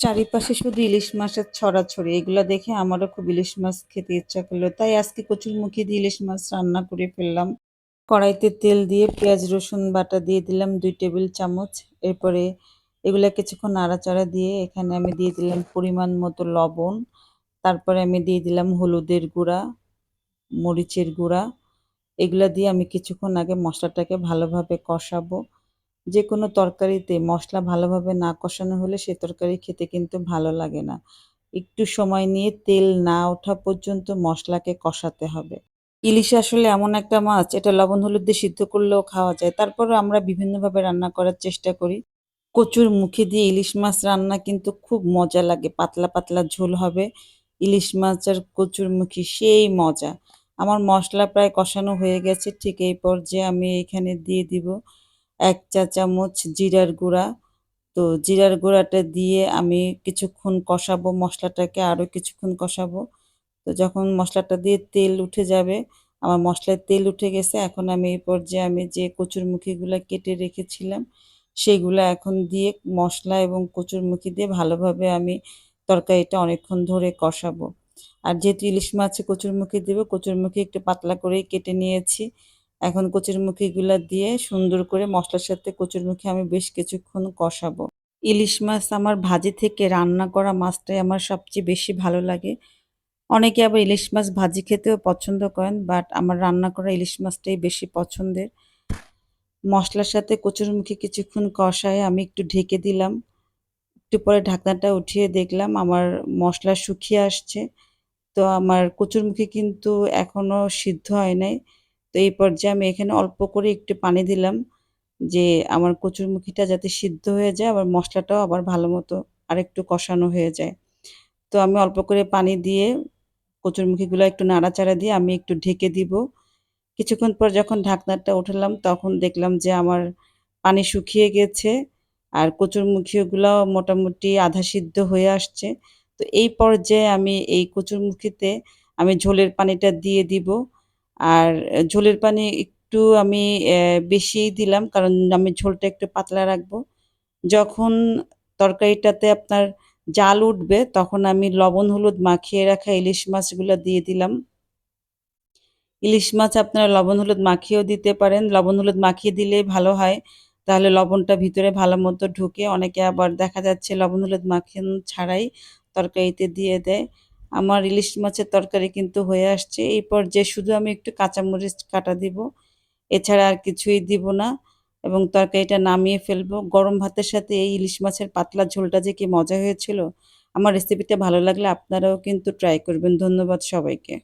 চারিপাশে শুধু ইলিশ মাছের ছড়াছড়ি, এগুলা দেখে আমারও খুব ইলিশ মাছ খেতে ইচ্ছা করল। তাই আজকে কচুর কচুরমুখী দিয়ে ইলিশ মাছ রান্না করে ফেললাম। কড়াইতে তেল দিয়ে পেঁয়াজ, রসুন বাটা দিয়ে দিলাম দুই টেবিল চামচ। এরপরে এগুলো কিছুক্ষণ নাড়াচাড়া দিয়ে এখানে আমি দিয়ে দিলাম পরিমাণ মতো লবণ। তারপরে আমি দিয়ে দিলাম হলুদের গুঁড়া, মরিচের গুঁড়া। এগুলা দিয়ে আমি কিছুক্ষণ আগে মশলাটাকে ভালোভাবে কষাবো। যে কোনো তরকারিতে মশলা ভালোভাবে না কষানো হলে সে তরকারি খেতে কিন্তু ভালো লাগে না। একটু সময় নিয়ে তেল না ওঠা পর্যন্ত মশলাকে কষাতে হবে। ইলিশ আসলে এমন একটা মাছ, এটা লবণ হলুদ দিয়ে সিদ্ধ করলেও খাওয়া যায়। তারপরে আমরা বিভিন্নভাবে রান্না করার চেষ্টা করি। কচুর মুখে দিয়ে ইলিশ মাছ রান্না কিন্তু খুব মজা লাগে, পাতলা পাতলা ঝোল হবে। ইলিশ মাছ আর কচুর মুখি সেই মজা। আমার মশলা প্রায় কষানো হয়ে গেছে, ঠিক এই পর্যায়ে আমি এখানে দিয়ে দিব। এক চা চামচ জিরার গুঁড়া। তো জিরার গুঁড়াটা দিয়ে আমি কিছুক্ষণ কষাবো, মশলাটাকে আরও কিছুক্ষণ কষাবো। তো যখন মশলাটা দিয়ে তেল উঠে যাবে, আমার মশলায় তেল উঠে গেছে। এখন আমি এই পর্যায়ে আমি যে কচুরমুখিগুলো কেটে রেখেছিলাম, সেগুলো এখন দিয়ে মশলা এবং কচুরমুখি দিয়ে ভালোভাবে আমি তরকারিটা অনেকক্ষণ ধরে কষাবো। আর যেহেতু ইলিশ মাছে কচুরমুখি দেবো, কচুরমুখি একটু পাতলা করেই কেটে নিয়েছি। এখন কচুরমুখিগুলো দিয়ে সুন্দর করে মশলার সাথে কচুরমুখি আমি বেশ কিছুক্ষণ কষাবো। ইলিশ মাছ আমার ভাজি থেকে রান্না করা মাছটাই আমার সবচেয়ে বেশি ভালো লাগে। অনেকে আবার ইলিশ মাছ ভাজি খেতেও পছন্দ করেন বাট আমার রান্না করা ইলিশ মাছটাই বেশি পছন্দের। মশলার সাথে কচুরমুখী কিছুক্ষণ কষায় আমি একটু ঢেকে দিলাম। একটু পরে ঢাকনাটা উঠিয়ে দেখলাম আমার মশলা শুকিয়ে আসছে। তো আমার কচুরমুখী কিন্তু এখনও সিদ্ধ হয় নাই। তো এই পর্যায়ে আমি এখানে অল্প করে একটু পানি দিলাম যে আমার কচুরমুখিটা যাতে সিদ্ধ হয়ে যায়, আবার মশলাটাও আবার ভালো মতো আরেকটু কষানো হয়ে যায়। তো আমি অল্প করে পানি দিয়ে কচুরমুখিগুলো একটু নাড়াচাড়া দিয়ে আমি একটু ঢেকে দিব। কিছুক্ষণ পর যখন ঢাকনাটা উঠালাম তখন দেখলাম যে আমার পানি শুকিয়ে গেছে আর কচুরমুখিগুলো মোটামুটি আধা সিদ্ধ হয়ে আসছে। তো এই পর্যায়ে আমি এই কচুরমুখিতে আমি ঝোলের পানিটা দিয়ে দিব। আর ঝোলের পানি একটু আমি বেশিই দিলাম, কারণ আমি ঝোলটা একটু পাতলা রাখব। যখন তরকারিটাতে আপনার জাল উঠবে, তখন আমি লবণ, হলুদ মাখিয়ে রাখা ইলিশ মাছগুলো দিয়ে দিলাম। ইলিশ মাছ আপনারা লবণ, হলুদ মাখিয়েও দিতে পারেন। লবণ, হলুদ মাখিয়ে দিলে ভালো হয়। তাহলে লবণটা ভিতরে ভালো মতো ঢুকে অনেকে আবার দেখা যাচ্ছে লবণ, হলুদ মাখিয়ে ছাড়াই তরকারিতে দিয়ে দেয়। আমার ইলিশ মাছের তরকারি কিন্তু হয়ে আসছে। এই পর্যায়ে শুধু আমি একটু কাঁচামরিচ কাটা দিব, এছাড়া আর কিছুই দিব না এবং তরকারিটা নামিয়ে ফেলব। গরম ভাতের সাথে এই ইলিশ মাছের পাতলা ঝোলটা যে কি মজা হয়েছিল, আমার রেসিপিটা ভালো লাগলে আপনারাও কিন্তু ট্রাই করবেন। ধন্যবাদ সবাইকে।